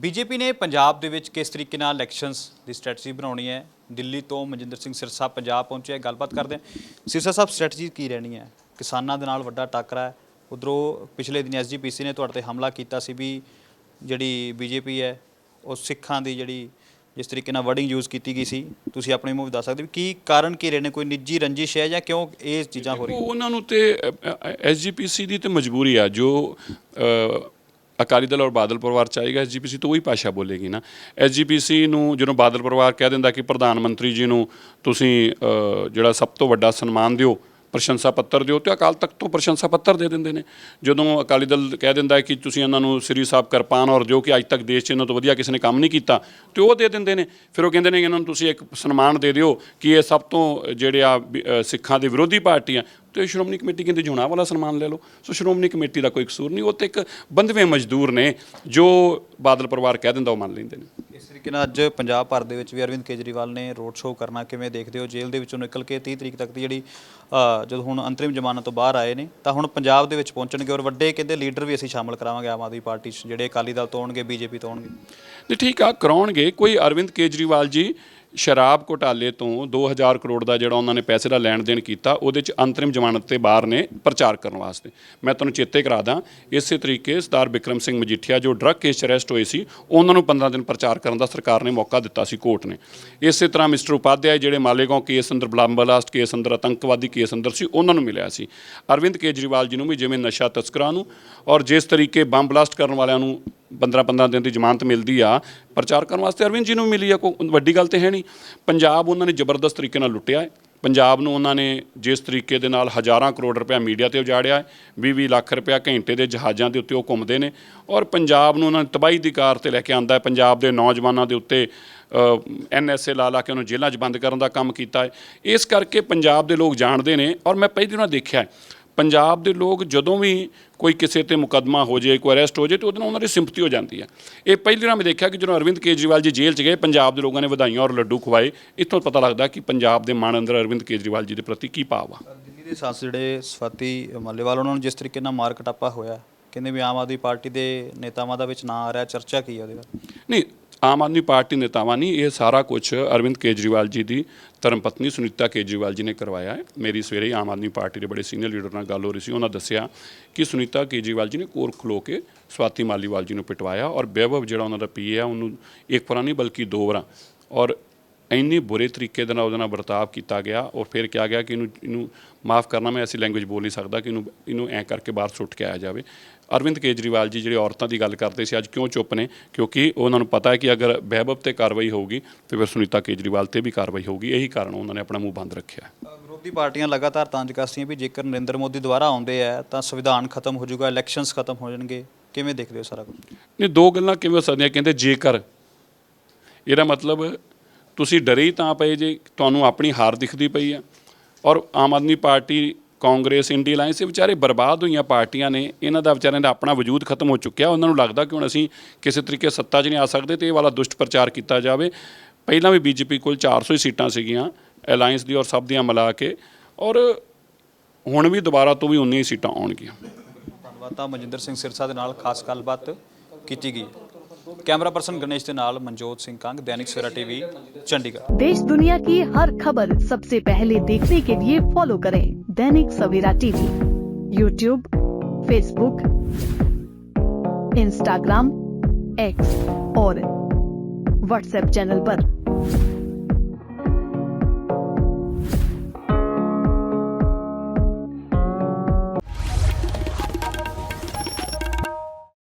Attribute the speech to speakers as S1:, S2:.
S1: BJP ਨੇ ਪੰਜਾਬ ਦੇ ਵਿੱਚ ਕਿਸ ਤਰੀਕੇ ਨਾਲ ਇਲੈਕਸ਼ਨਸ ਦੀ ਸਟ੍ਰੈਟਜੀ ਬਣਾਉਣੀ ਹੈ? ਦਿੱਲੀ ਤੋਂ ਮਨਜਿੰਦਰ ਸਿੰਘ ਸਿਰਸਾ ਪੰਜਾਬ ਪਹੁੰਚੇ ਗੱਲਬਾਤ ਕਰਦੇ ਹਾਂ ਸਿਰਸਾ ਸਾਹਿਬ ਸਟ੍ਰੈਟਜੀ ਕੀ ਰਹਿਣੀ ਹੈ? ਕਿਸਾਨਾਂ ਦੇ ਨਾਲ ਵੱਡਾ ਟਾਕਰਾ ਹੈ। ਉਧਰੋਂ ਪਿਛਲੇ ਦਿਨ ਐਸਜੀਪੀਸੀ ਨੇ ਤੁਹਾਡੇ ਤੇ ਹਮਲਾ ਕੀਤਾ ਸੀ ਵੀ ਜਿਹੜੀ ਬੀਜੇਪੀ ਹੈ, ਉਹ ਸਿੱਖਾਂ ਦੀ ਜਿਹੜੀ ਜਿਸ ਤਰੀਕੇ ਨਾਲ ਵਰਡਿੰਗ ਯੂਜ਼ ਕੀਤੀ ਗਈ ਸੀ, ਤੁਸੀਂ ਆਪਣੇ ਮੂੰਹ ਦੱਸ ਸਕਦੇ ਵੀ ਕੀ ਕਾਰਨ ਕੀ ਰਹੇ ਨੇ? ਕੋਈ ਨਿੱਜੀ ਰੰਜਿਸ਼ ਹੈ ਜਾਂ ਕਿਉਂ ਇਹ ਚੀਜ਼ਾਂ ਹੋ ਰਹੀਆਂ?
S2: ਉਹਨਾਂ ਨੂੰ ਤੇ ਐਸਜੀਪੀਸੀ ਦੀ ਤੇ ਮਜਬੂਰੀ ਆ, ਜੋ ਅਕਾਲੀ ਦਲ ਔਰ ਬਾਦਲ ਪਰਿਵਾਰ ਚਾਹੇਗਾ ਐਸਜੀਪੀਸੀ ਤੋਂ ਉਹੀ ਭਾਸ਼ਾ ਬੋਲੇਗੀ ਨਾ। ਐਸਜੀਪੀਸੀ ਨੂੰ ਜਦੋਂ ਬਾਦਲ ਪਰਿਵਾਰ ਕਹਿ ਦਿੰਦਾ ਕਿ ਪ੍ਰਧਾਨ ਮੰਤਰੀ ਜੀ ਨੂੰ ਤੁਸੀਂ ਜਿਹੜਾ ਸਭ ਤੋਂ ਵੱਡਾ ਸਨਮਾਨ ਦਿਓ ਪ੍ਰਸ਼ੰਸਾ ਪੱਤਰ ਦਿਓ ਤੇ ਅਕਾਲ ਤਖਤ ਤੋਂ ਪ੍ਰਸ਼ੰਸਾ ਪੱਤਰ ਦੇ ਦਿੰਦੇ ਨੇ। ਜਦੋਂ ਅਕਾਲੀ ਦਲ ਕਹਿ ਦਿੰਦਾ ਹੈ ਕਿ ਤੁਸੀਂ ਇਹਨਾਂ ਨੂੰ ਸ੍ਰੀ ਸਾਹਿਬ ਕਿਰਪਾਨ ਔਰ ਦਿਓ ਕਿ ਅੱਜ ਤੱਕ ਦੇਸ਼ 'ਚ ਇਹਨਾਂ ਤੋਂ ਵਧੀਆ ਕਿਸੇ ਨੇ ਕੰਮ ਨਹੀਂ ਕੀਤਾ ਤੇ ਉਹ ਦੇ ਦਿੰਦੇ ਨੇ। ਫਿਰ ਉਹ ਕਹਿੰਦੇ ਨੇ ਇਹਨਾਂ ਨੂੰ ਤੁਸੀਂ ਇੱਕ ਸਨਮਾਨ ਦੇ ਦਿਓ ਕਿ ਇਹ ਸਭ ਤੋਂ ਜਿਹੜੇ ਆ ਵੀ, ਸਿੱਖਾਂ ਦੇ ਵਿਰੋਧੀ ਪਾਰਟੀ ਆ ਤੇ ਸ਼੍ਰੋਮਣੀ ਕਮੇਟੀ ਕਹਿੰਦੇ ਜੁਣਾ ਵਾਲਾ ਸਨਮਾਨ ਲੈ ਲਓ। ਸੋ ਸ਼੍ਰੋਮਣੀ ਕਮੇਟੀ ਦਾ ਕੋਈ ਕਸੂਰ ਨਹੀਂ ਉਹ ਤੇ ਇੱਕ ਬੰਦਵੇਂ ਮਜ਼ਦੂਰ ਨੇ ਜੋ ਬਾਦਲ ਪਰਿਵਾਰ ਕਹਿ ਦਿੰਦਾ ਉਹ ਮੰਨ ਲੈਂਦੇ ਨੇ।
S1: ਤਰੀਕੇ ਨਾਲ ਅੱਜ ਪੰਜਾਬ ਭਰ ਦੇ ਵਿੱਚ ਵੀ ਅਰਵਿੰਦ ਕੇਜਰੀਵਾਲ ਨੇ ਰੋਡ ਸ਼ੋਅ ਕਰਨਾ ਕਿਵੇਂ ਦੇਖਦੇ ਹੋ? ਜੇਲ੍ਹ ਦੇ ਵਿੱਚੋਂ ਨਿਕਲ ਕੇ 30 ਤਰੀਕ ਤੱਕ ਦੀ ਜਿਹੜੀ ਅ, ਜਦੋਂ ਹੁਣ ਅੰਤਰਿਮ ਜ਼ਮਾਨਤ ਤੋਂ ਬਾਹਰ ਆਏ ਨੇ ਤਾਂ ਹੁਣ ਪੰਜਾਬ ਦੇ ਵਿੱਚ ਪਹੁੰਚਣਗੇ ਔਰ ਵੱਡੇ ਕਹਿੰਦੇ ਲੀਡਰ ਵੀ ਅਸੀਂ ਸ਼ਾਮਲ ਕਰਾਵਾਂਗੇ ਆਮ ਆਦਮੀ ਪਾਰਟੀ 'ਚ ਜਿਹੜੇ ਅਕਾਲੀ ਦਲ ਤੋਂ ਆਉਣਗੇ ਬੀਜੇਪੀ ਤੋਂ ਆਉਣਗੇ
S2: ਤੇ ਠੀਕ ਆ ਕਰਾਉਣਗੇ। ਕੋਈ ਅਰਵਿੰਦ ਕੇਜਰੀਵਾਲ ਜੀ ਸ਼ਰਾਬ ਘੁਟਾਲੇ ਤੋਂ 2000 ਕਰੋੜ ਦਾ ਜਿਹੜਾ ਉਹਨਾਂ ਨੇ ਪੈਸੇ ਦਾ ਲੈਣ ਦੇਣ ਕੀਤਾ, ਉਹਦੇ ਚ ਅੰਤਰਿਮ ਜ਼ਮਾਨਤ ਤੇ ਬਾਹਰ ਨੇ ਪ੍ਰਚਾਰ ਕਰਨ ਵਾਸਤੇ। ਮੈਂ ਤੁਹਾਨੂੰ ਚੇਤੇ ਕਰਾ ਦਾਂ, ਇਸੇ ਤਰੀਕੇ ਸਰਦਾਰ ਬਿਕਰਮ ਸਿੰਘ ਮਜੀਠੀਆ ਜੋ ਡਰੱਗ ਕੇਸ ਚ ਅਰੈਸਟ ਹੋਏ ਸੀ, ਉਹਨਾਂ ਨੂੰ 15 ਦਿਨ ਪ੍ਰਚਾਰ ਕਰਨ ਦਾ ਸਰਕਾਰ ਨੇ ਮੌਕਾ ਦਿੱਤਾ ਸੀ ਕੋਰਟ ਨੇ। ਇਸੇ ਤਰ੍ਹਾਂ ਮਿਸਟਰ ਉਪਾਧਿਆਏ ਜਿਹੜੇ ਮਾਲੇਗਾਉਂ ਕੇਸ ਅੰਦਰ ਬੰਬ ਬਲਾਸਟ ਕੇਸ ਅੰਦਰ, ਆਤੰਕਵਾਦੀ ਕੇਸ ਅੰਦਰ ਸੀ, ਉਹਨਾਂ ਨੂੰ ਮਿਲਿਆ ਸੀ। ਅਰਵਿੰਦ ਕੇਜਰੀਵਾਲ ਜੀ ਨੂੰ ਵੀ ਜਿਵੇਂ ਨਸ਼ਾ ਤਸਕਰਾਂ ਨੂੰ ਔਰ ਜਿਸ ਤਰੀਕੇ ਬੰਬ ਬਲਾਸਟ ਕਰਨ ਵਾਲਿਆਂ ਨੂੰ 15-15 ਦਿਨ ਦੀ ਜ਼ਮਾਨਤ ਮਿਲਦੀ ਆ, ਪ੍ਰਚਾਰ ਕਰਨ ਵਾਸਤੇ ਅਰਵਿੰਦ ਜੀ ਨੂੰ ਮਿਲੀ ਆ, ਕੋਈ ਵੱਡੀ ਗੱਲ ਤੇ ਹੈ ਨਹੀਂ। ਪੰਜਾਬ ਉਹਨਾਂ ਨੇ ਜ਼ਬਰਦਸਤ ਤਰੀਕੇ ਨਾਲ ਲੁੱਟਿਆ ਹੈ। ਪੰਜਾਬ ਨੂੰ ਉਹਨਾਂ ਨੇ ਜਿਸ ਤਰੀਕੇ ਦੇ ਨਾਲ ਹਜ਼ਾਰਾਂ ਕਰੋੜ ਰੁਪਇਆ ਮੀਡੀਆ ਤੇ ਉਜਾੜਿਆ ਹੈ 20-20 ਲੱਖ ਰੁਪਇਆ ਘੰਟੇ ਦੇ ਜਹਾਜ਼ਾਂ ਦੇ ਉੱਤੇ ਉਹ ਘੁੰਮਦੇ ਨੇ ਔਰ ਪੰਜਾਬ ਨੂੰ ਉਹਨਾਂ ਨੇ ਤਬਾਹੀ ਦੀ ਕਾਰ ਤੇ ਲੈ ਕੇ ਆਂਦਾ ਹੈ। ਪੰਜਾਬ ਦੇ ਨੌਜਵਾਨਾਂ ਦੇ ਉੱਤੇ ਐਨਐਸਏ ਲਾ ਲਾ ਕੇ ਉਹਨੂੰ ਜੇਲ੍ਹਾਂ 'ਚ ਬੰਦ ਕਰਨ ਦਾ ਕੰਮ ਕੀਤਾ ਹੈ। ਇਸ ਕਰਕੇ ਪੰਜਾਬ ਦੇ ਲੋਕ ਜਾਣਦੇ ਨੇ ਔਰ ਮੈਂ ਪਹਿਲੀ ਦਿਨਾਂ ਦੇਖਿਆ ਹੈ ਪੰਜਾਬ ਦੇ ਲੋਕ ਜਦੋਂ ਵੀ ਕੋਈ ਕਿਸੇ ਤੇ ਮੁਕੱਦਮਾ ਹੋ ਜਾਏ ਕੋਈ ਅਰੈਸਟ ਹੋ ਜਾਏ ਤੇ ਉਹਦੇ ਨਾਲ ਉਹਨਾਂ ਦੀ ਸਿੰਪਥੀ ਹੋ ਜਾਂਦੀ ਹੈ। ਇਹ ਪਹਿਲੀ ਵਾਰ ਮੈਂ ਦੇਖਿਆ ਕਿ ਜਦੋਂ ਅਰਵਿੰਦ ਕੇਜਰੀਵਾਲ ਜੀ ਜੇਲ੍ਹ 'ਚ ਗਏ ਪੰਜਾਬ ਦੇ ਲੋਕਾਂ ਨੇ ਵਧਾਈਆਂ ਔਰ ਲੱਡੂ ਖਵਾਏ ਇੱਥੋਂ ਪਤਾ ਲੱਗਦਾ ਕਿ ਪੰਜਾਬ ਦੇ ਮਨ ਅੰਦਰ ਅਰਵਿੰਦ ਕੇਜਰੀਵਾਲ ਜੀ ਦੇ ਪ੍ਰਤੀ ਕੀ ਭਾਵ ਆ।
S1: ਦਿੱਲੀ ਦੇ ਸਾਂਸਦ ਜਿਹੜੇ ਸਵਾਤੀ ਮੱਲੇਵਾਲ ਉਹਨਾਂ ਨੂੰ ਜਿਸ ਤਰੀਕੇ ਨਾਲ ਮਾਰ ਕਟਾਪਾ ਹੋਇਆ ਕਹਿੰਦੇ ਵੀ ਆਮ ਆਦਮੀ ਪਾਰਟੀ ਦੇ ਨੇਤਾਵਾਂ ਦਾ ਵਿੱਚ ਨਾਂ ਆ ਰਿਹਾ ਚਰਚਾ ਕੀ ਹੈ ਉਹਦੇ ਬਾਰੇ?
S2: ਨਹੀਂ ਆਮ ਆਦਮੀ ਪਾਰਟੀ ਨੇਤਾਵਾਂ ਨਹੀਂ ਇਹ ਸਾਰਾ ਕੁਝ ਅਰਵਿੰਦ ਕੇਜਰੀਵਾਲ ਜੀ ਦੀ ਧਰਮ ਪਤਨੀ ਸੁਨੀਤਾ ਕੇਜਰੀਵਾਲ ਜੀ ਨੇ ਕਰਵਾਇਆ ਹੈ। ਮੇਰੀ ਸਵੇਰੇ ਹੀ ਆਮ ਆਦਮੀ ਪਾਰਟੀ ਦੇ ਬੜੇ ਸੀਨੀਅਰ ਲੀਡਰ ਨਾਲ ਗੱਲ ਹੋ ਰਹੀ ਸੀ। ਉਹਨਾਂ ਦੱਸਿਆ ਕਿ ਸੁਨੀਤਾ ਕੇਜਰੀਵਾਲ ਜੀ ਨੇ ਕੋਰ ਖਲੋ ਕੇ ਸਵਾਤੀ ਮਾਲੀਵਾਲ ਜੀ ਨੂੰ ਪਿਟਵਾਇਆ ਔਰ ਬੇਵਬ ਜਿਹੜਾ ਉਹਨਾਂ ਦਾ ਪੀਏ ਆ, ਉਹਨੂੰ ਇੱਕ ਵਾਰ ਨਹੀਂ ਬਲਕਿ ਦੋ ਵਾਰਾਂ ਔਰ ਇੰਨੀ ਬੁਰੇ ਤਰੀਕੇ ਦੇ ਨਾਲ ਉਹਦੇ ਨਾਲ ਵਰਤਾਵ ਕੀਤਾ ਗਿਆ ਔਰ ਫਿਰ ਕਿਹਾ ਗਿਆ ਕਿ ਇਹਨੂੰ ਇਹਨੂੰ ਮਾਫ ਕਰਨਾ ਮੈਂ ਐਸੀ ਲੈਂਗੁਏਜ ਬੋਲ ਨਹੀਂ ਸਕਦਾ ਕਿ ਇਹਨੂੰ ਇਹਨੂੰ ਐਂ ਕਰਕੇ ਬਾਹਰ ਸੁੱਟ ਕੇ ਆਇਆ ਜਾਵੇ। ਅਰਵਿੰਦ ਕੇਜਰੀਵਾਲ ਜੀ ਜਿਹੜੇ ਔਰਤਾਂ ਦੀ ਗੱਲ ਕਰਦੇ ਸੀ ਅੱਜ ਕਿਉਂ ਚੁੱਪ ਨੇ? ਕਿਉਂਕਿ ਉਹਨਾਂ ਨੂੰ ਪਤਾ ਹੈ ਕਿ ਅਗਰ ਬਹਿਬਬ ਤੇ ਕਾਰਵਾਈ ਹੋਊਗੀ ਤੇ ਫਿਰ ਸੁਨੀਤਾ ਕੇਜਰੀਵਾਲ ਤੇ ਵੀ ਕਾਰਵਾਈ ਹੋਊਗੀ। ਇਹੀ ਕਾਰਨ ਉਹਨਾਂ ਨੇ ਆਪਣਾ ਮੂੰਹ ਬੰਦ ਰੱਖਿਆ
S1: ਵਿਰੋਧੀ ਪਾਰਟੀਆਂ ਲਗਾਤਾਰ ਤੰਜ ਕੱਸਦੀਆਂ ਵੀ ਜੇਕਰ ਨਰਿੰਦਰ ਮੋਦੀ ਦੁਬਾਰਾ ਆਉਂਦੇ ਆ ਤਾਂ ਸੰਵਿਧਾਨ ਖਤਮ ਹੋ ਜਾਊਗਾ ਇਲੈਕਸ਼ਨਸ ਖਤਮ ਹੋ ਜਾਣਗੇ। ਕਿਵੇਂ ਦੇਖਦੇ ਹੋ ਸਾਰਾ ਕੁਝ?
S2: ਨਹੀਂ ਦੋ ਗੱਲਾਂ ਕਿਵੇਂ ਹੋ ਸਕਦੀਆਂ? ਕਹਿੰਦੇ ਜੇਕਰ ਇਹਦਾ ਮਤਲਬ ਤੁਸੀਂ ਡਰੇ ਹੀ ਤਾਂ ਪਏ ਜੇ, ਤੁਹਾਨੂੰ ਆਪਣੀ ਹਾਰ ਦਿਖਦੀ ਪਈ ਆ। ਔਰ Aam Aadmi party, Congress INDI alliance ਇਹ ਵਿਚਾਰੇ ਬਰਬਾਦ ਹੋਈਆਂ ਪਾਰਟੀਆਂ ਨੇ, ਇਹਨਾਂ ਦਾ ਵਿਚਾਰਿਆਂ ਦਾ ਆਪਣਾ ਵਜੂਦ ਖਤਮ ਹੋ ਚੁੱਕਿਆ। ਉਹਨਾਂ ਨੂੰ ਲੱਗਦਾ ਕਿ ਹੁਣ ਅਸੀਂ ਕਿਸੇ ਤਰੀਕੇ ਸੱਤਾ 'ਚ ਨਹੀਂ ਆ ਸਕਦੇ ਤੇ ਇਹ ਵਾਲਾ ਦੁਸ਼ਟ ਪ੍ਰਚਾਰ ਕੀਤਾ ਜਾਵੇ। ਪਹਿਲਾਂ ਵੀ ਬੀਜੇਪੀ ਕੋਲ 400 ਹੀ ਸੀਟਾਂ ਸੀਗੀਆਂ ਅਲਾਈਅੰਸ ਦੀ ਔਰ ਸਭ ਦੀਆਂ ਮਿਲਾ ਕੇ। ਔਰ ਹੁਣ ਵੀ ਦੁਬਾਰਾ ਤੋਂ ਵੀ ਉਨੀਆਂ ਹੀ ਸੀਟਾਂ ਆਉਣਗੀਆਂ।
S1: ਧੰਨਵਾਦ ਤਾਂ ਮਨਜਿੰਦਰ ਸਿੰਘ ਸਿਰਸਾ ਦੇ ਨਾਲ ਖਾਸ ਗੱਲਬਾਤ ਕੀਤੀ ਗਈ। ਕੈਮਰਾ ਪਰਸਨ ਗਣੇਸ਼ ਦੇ ਨਾਲ ਮਨਜੋਤ ਸਿੰਘ ਕੰਗ ਦੈਨਿਕ ਸਵੇਰਾ ਟੀਵੀ ਚੰਡੀਗੜ੍ਹ
S3: देश दुनिया की हर खबर सबसे पहले देखने के लिए फॉलो करें Dainik Savera TV YouTube Facebook Instagram X और व्हाट्सएप चैनल पर।